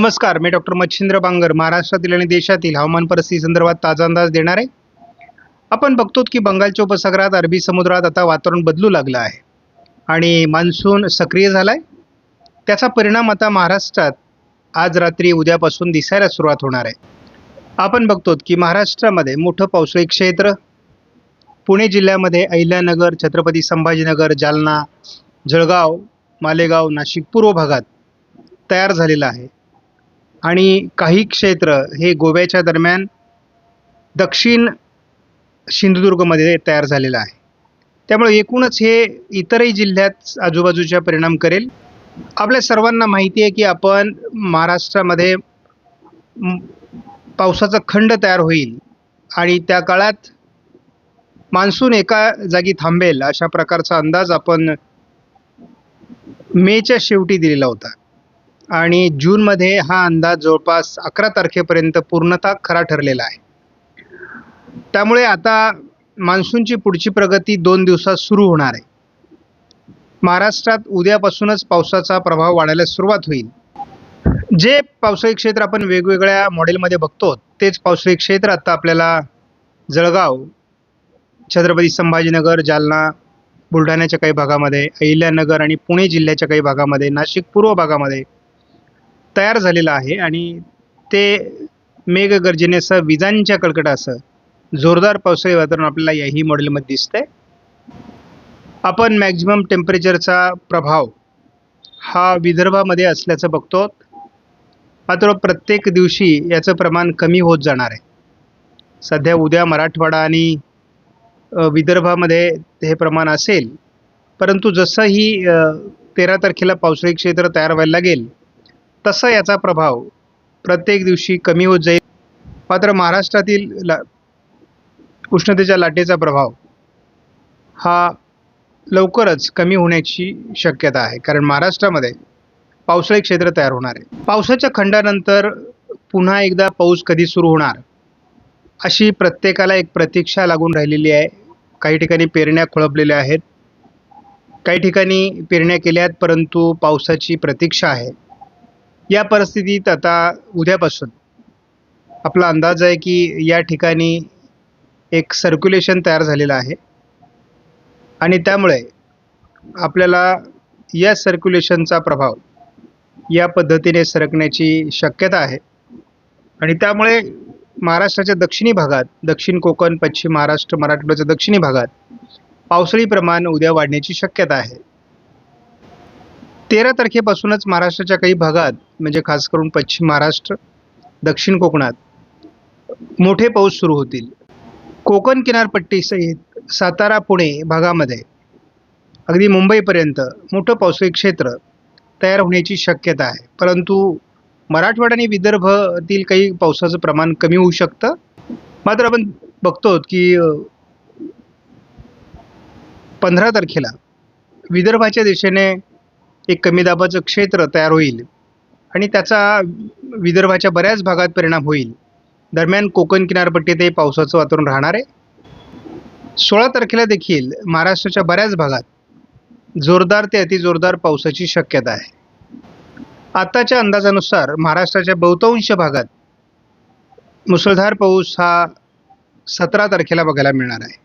नमस्कार मी डॉक्टर मच्छिंद्र बांगर महाराष्ट्रातील आणि देशातील हवामान परिस्थिती संदर्भात ताजा अंदाज देणार. आहे आपण बघतो की बंगालच्या उपसागरात अरबी समुद्रात आता वातावरण बदलू लागलं आहे. आणि मान्सून सक्रिय झाला आहे त्याचा परिणाम आता महाराष्ट्रात आज रात्री उद्यापासून दिसायला सुरुवात होणार आहे. आपण बघतो की महाराष्ट्रामध्ये मोठं पावसाळी क्षेत्र पुणे जिल्ह्यामध्ये अहिल्यानगर छत्रपती संभाजीनगर जालना जळगाव मालेगाव नाशिक पूर्व भागात तयार झालेलं आहे. आणि काही क्षेत्र हे गोव्याच्या दरम्यान दक्षिण सिंधुदुर्गमध्ये तयार झालेलं आहे. त्यामुळे एकूणच हे इतरही जिल्ह्यात आजूबाजूच्या परिणाम करेल. आपल्या सर्वांना माहिती आहे की आपण महाराष्ट्रामध्ये पावसाचा खंड तयार होईल आणि त्या काळात मान्सून एका जागी थांबेल अशा प्रकारचा अंदाज आपण मेच्या शेवटी दिलेला होता. आणि जूनमध्ये हा अंदाज जवळपास अकरा तारखेपर्यंत पूर्णतः खरा ठरलेला आहे. त्यामुळे आता मान्सूनची पुढची प्रगती दोन दिवसात सुरू होणार आहे. महाराष्ट्रात उद्यापासूनच पावसाचा प्रभाव वाढायला सुरुवात होईल. जे पावसाळी क्षेत्र आपण वेगवेगळ्या मॉडेलमध्ये बघतो तेच पावसाळी क्षेत्र आता आपल्याला जळगाव छत्रपती संभाजीनगर जालना बुलढाण्याच्या काही भागामध्ये अहिल्यानगर आणि पुणे जिल्ह्याच्या काही भागामध्ये नाशिक पूर्व भागामध्ये तयार झालेलं आहे आणि ते मेघगर्जनेसह विजांच्या कडकडासह जोरदार पावसाळी वातावरण आपल्याला याही मॉडेलमध्ये दिसतंय. आपण मॅक्झिमम टेम्परेचरचा प्रभाव हा विदर्भामध्ये असल्याचं बघतो. मात्र प्रत्येक दिवशी याचं प्रमाण कमी होत जाणार आहे. सध्या उद्या मराठवाडा आणि विदर्भामध्ये हे प्रमाण असेल. परंतु जसं ही तेरा तारखेला पावसाळी क्षेत्र तयार व्हायला लागेल तसा याचा प्रभाव प्रत्येक दिवशी कमी होत जाईल. मात्र महाराष्ट्रातील ला उष्णतेच्या लाटेचा प्रभाव हा लवकरच कमी होण्याची शक्यता आहे. कारण महाराष्ट्रामध्ये पावसाळी क्षेत्र तयार होणार आहे. पावसाच्या खंडानंतर पुन्हा एकदा पाऊस कधी सुरू होणार अशी प्रत्येकाला एक प्रतीक्षा लागून राहिलेली आहे. काही ठिकाणी पेरण्या खोळपलेल्या आहेत. काही ठिकाणी पेरण्या केल्या आहेत परंतु पावसाची प्रतीक्षा आहे. या परिस्थितीत आता उद्यापासून आपला अंदाज आहे की या ठिकाणी एक सर्क्युलेशन तयार झालेलं आहे. आणि त्यामुळे आपल्याला या सर्क्युलेशनचा प्रभाव या पद्धतीने सरकण्याची शक्यता आहे. आणि त्यामुळे महाराष्ट्राच्या दक्षिणी भागात दक्षिण कोकण पश्चिम महाराष्ट्र मराठवाड्याच्या दक्षिणी भागात पावसाळी प्रमाण उद्या वाढण्याची शक्यता आहे. तेरा तारखेपासूनच महाराष्ट्राच्या काही भागात म्हणजे खास करून पश्चिम महाराष्ट्र दक्षिण कोकणात मोठे पाऊस सुरू होतील. कोकण किनारपट्टीसहित सातारा पुणे भागामध्ये अगदी मुंबईपर्यंत मोठं पावसाळी क्षेत्र तयार होण्याची शक्यता आहे. परंतु मराठवाडा आणि विदर्भातील काही पावसाचं प्रमाण कमी होऊ शकतं. मात्र आपण बघतो की पंधरा तारखेला विदर्भाच्या दिशेने एक कमी दाबाचं क्षेत्र तयार होईल आणि त्याचा विदर्भाच्या बऱ्याच भागात परिणाम होईल. दरम्यान कोकण किनारपट्टीतही पावसाचं वातावरण राहणार आहे. सोळा तारखेला देखील महाराष्ट्राच्या बऱ्याच भागात जोरदार ते अतिजोरदार पावसाची शक्यता आहे. आत्ताच्या अंदाजानुसार महाराष्ट्राच्या बहुतांश भागात मुसळधार पाऊस हा सतरा तारखेला बघायला मिळणार आहे.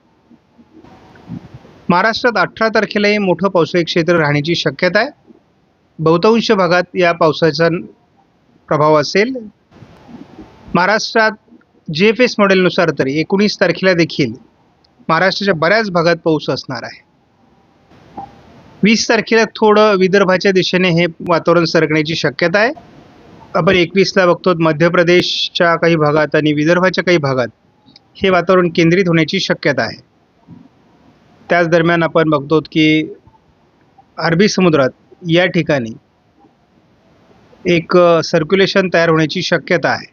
महाराष्ट्रात अठरा तारखेलाही मोठं पावसाळी क्षेत्र राहण्याची शक्यता आहे. बहुतांश भागात या पावसाचा प्रभाव असेल. महाराष्ट्रात जी एफ एस मॉडेलनुसार तरी एकोणीस तारखेला देखील महाराष्ट्राच्या बऱ्याच भागात पाऊस असणार आहे. वीस तारखेला थोडं विदर्भाच्या दिशेने हे वातावरण सरकण्याची शक्यता आहे. आपण एकवीसला बघतो मध्य प्रदेशच्या काही भागात आणि विदर्भाच्या काही भागात हे वातावरण केंद्रित होण्याची शक्यता आहे. त्याच दरम्यान आपण बघतो की अरबी समुद्रात या ठिकाणी एक सर्क्युलेशन तयार होण्याची शक्यता आहे.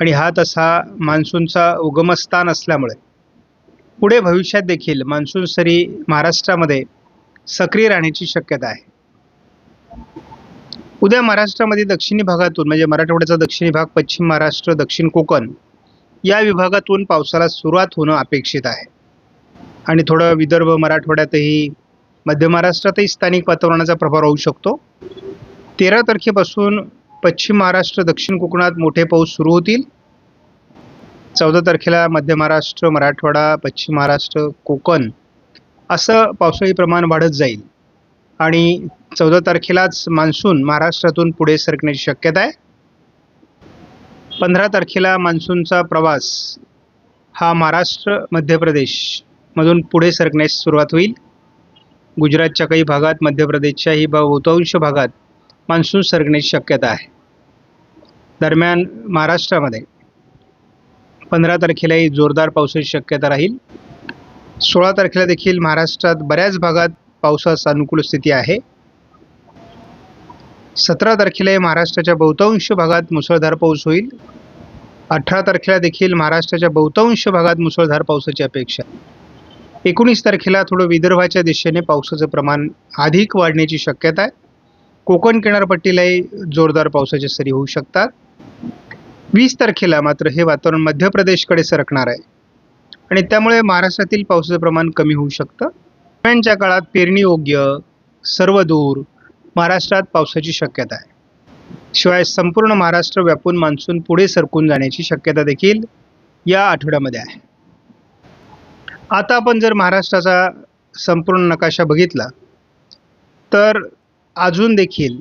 आणि हा तसा मान्सूनचा उगमस्थान असल्यामुळे पुढे भविष्यात देखील मान्सून सरी महाराष्ट्रामध्ये सक्रिय राहण्याची शक्यता आहे. उद्या महाराष्ट्रामध्ये दक्षिणी भागातून म्हणजे मराठवाड्याचा दक्षिणी भाग पश्चिम महाराष्ट्र दक्षिण कोकण या विभागातून पावसाला सुरुवात होणं अपेक्षित आहे. आणि थोडं विदर्भ मराठवाड्यातही मध्य महाराष्ट्रातही स्थानिक वातावरणाचा प्रभाव राहू शकतो. तेरा तारखेपासून पश्चिम महाराष्ट्र दक्षिण कोकणात मोठे पाऊस सुरू होतील. चौदा तारखेला मध्य महाराष्ट्र मराठवाडा पश्चिम महाराष्ट्र कोकण असं पावसाळी प्रमाण वाढत जाईल. आणि चौदा तारखेलाच मान्सून महाराष्ट्रातून पुढे सरकण्याची शक्यता आहे. पंधरा तारखेला मान्सूनचा प्रवास हा महाराष्ट्र मध्य प्रदेशमधून पुढे सरकण्यास सुरुवात होईल. गुजरातच्या काही भागात मध्य प्रदेशच्याही बहुतांश भागात मान्सून सरकण्याची शक्यता आहे. दरम्यान महाराष्ट्रामध्ये पंधरा तारखेलाही जोरदार पावसाची शक्यता राहील. सोळा तारखेला देखील महाराष्ट्रात बऱ्याच भागात पावसास अनुकूल स्थिती आहे. सतरा तारखेलाही महाराष्ट्राच्या बहुतांश भागात मुसळधार पाऊस होईल. अठरा तारखेला देखील महाराष्ट्राच्या बहुतांश भागात मुसळधार पावसाची अपेक्षा आहे. एकोणीस तारखेला थोडं विदर्भाच्या दिशेने पावसाचं प्रमाण अधिक वाढण्याची शक्यता आहे. कोकण किनारपट्टीलाही जोरदार पावसाच्या सरी होऊ शकतात. वीस तारखेला मात्र हे वातावरण मध्य प्रदेशकडे सरकणार आहे. आणि त्यामुळे महाराष्ट्रातील पावसाचं प्रमाण कमी होऊ शकतं. दरम्यानच्या काळात पेरणी योग्य सर्व दूर महाराष्ट्रात पावसाची शक्यता आहे. शिवाय संपूर्ण महाराष्ट्र व्यापून मान्सून पुढे सरकून जाण्याची शक्यता देखील या आठवड्यामध्ये आहे. आता आपण जर महाराष्ट्राचा संपूर्ण नकाशा बघितला तर अजून देखील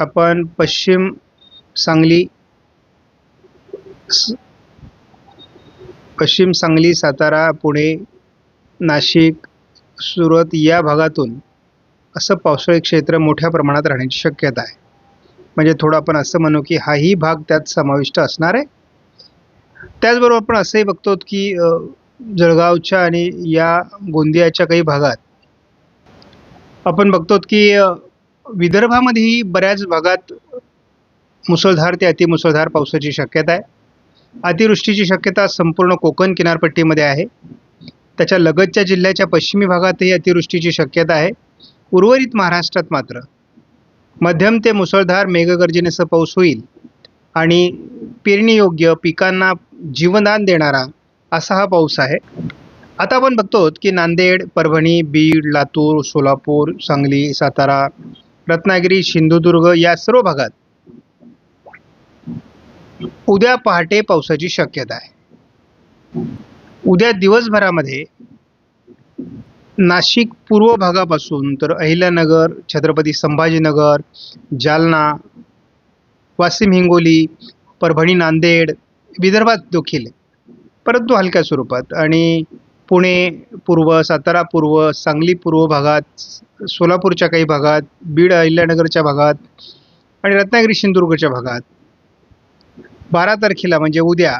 आपण पश्चिम सांगली स- पश्चिम सांगली सातारा पुणे नाशिक सुरत या भागातून असं पावसाळी क्षेत्र मोठ्या प्रमाणात राहण्याची शक्यता आहे. म्हणजे थोडं आपण असं म्हणू की हाही भाग त्यात समाविष्ट असणार आहे. त्याचबरोबर आपण असंही बघतो की जळगावच्या आणि या गोंदियाच्या काही भागात. आपण बघतो की विदर्भामध्येही बऱ्याच भागात मुसळधार ते अतिमुसळधार पावसाची शक्यता आहे. अतिवृष्टीची शक्यता संपूर्ण कोकण किनारपट्टीमध्ये आहे. त्याच्या लगतच्या जिल्ह्याच्या पश्चिमी भागातही अतिवृष्टीची शक्यता आहे. उर्वरित महाराष्ट्रात मात्र. मध्यम ते मुसळधार मेघगर्जनेसह पाऊस होईल. आणि पेरणीयोग्य पिकांना जीवनदान देणारा असा हा पाऊस आहे. आता आपण बघतो की नांदेड परभणी बीड लातूर सोलापूर सांगली सातारा रत्नागिरी सिंधुदुर्ग या सर्व भागात उद्या पहाटे पावसाची शक्यता आहे. उद्या दिवसभरामध्ये नाशिक पूर्व भागापासून तर अहिल्यानगर छत्रपती संभाजीनगर जालना वाशिम हिंगोली परभणी नांदेड विदर्भात देखील परंतु हलक्या स्वरूपात. आणि पुणे पूर्व सातारा पूर्व सांगली पूर्व भागात सोलापूरच्या काही भागात बीड अहिल्यानगरच्या भागात आणि रत्नागिरी सिंधुदुर्गच्या भागात बारा तारखेला म्हणजे उद्या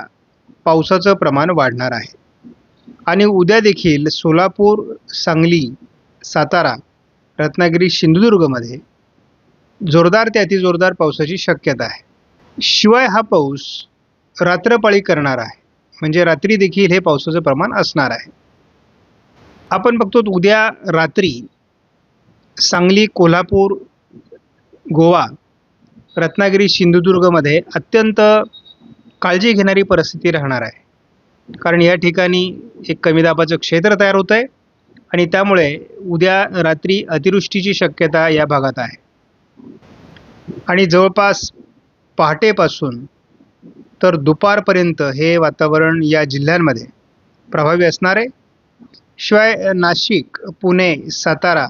पावसाचं प्रमाण वाढणार आहे. आणि उद्या देखील सोलापूर सांगली सातारा रत्नागिरी सिंधुदुर्गमध्ये जोरदार ते अतिजोरदार पावसाची शक्यता आहे. शिवाय हा पाऊस रात्रपाळी करणार आहे. म्हणजे रात्री देखील हे पावसाचं प्रमाण असणार आहे. आपण बघतो उद्या रात्री सांगली कोल्हापूर गोवा रत्नागिरी सिंधुदुर्गमध्ये अत्यंत काळजी घेणारी परिस्थिती राहणार आहे. कारण या ठिकाणी एक कमी दाबाचं क्षेत्र तयार होतं आहे आणि त्यामुळे उद्या रात्री अतिवृष्टीची शक्यता या भागात आहे. आणि जवळपास पहाटेपासून तर दुपारपर्यंत हे वातावरण या जिल्ह्यांमध्ये प्रभावी असणार. आहे शिवाय नाशिक पुणे सातारा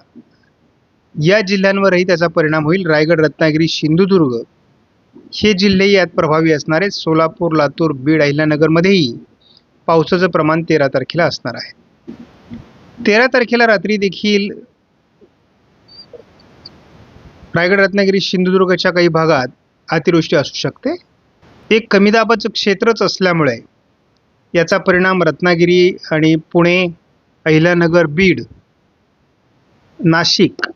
या जिल्ह्यांवरही त्याचा परिणाम होईल. रायगड रत्नागिरी सिंधुदुर्ग हे जिल्हे यात प्रभावी असणार. आहेत सोलापूर लातूर बीड अहिल्यानगरमध्येही पावसाचं प्रमाण तेरा तारखेला असणार आहे. तेरा तारखेला रात्री देखील रायगड रत्नागिरी सिंधुदुर्गच्या काही भागात अतिवृष्टी असू शकते. एक कमी दाबाचं क्षेत्रच असल्यामुळे याचा परिणाम रत्नागिरी आणि पुणे अहिल्यानगर बीड नाशिक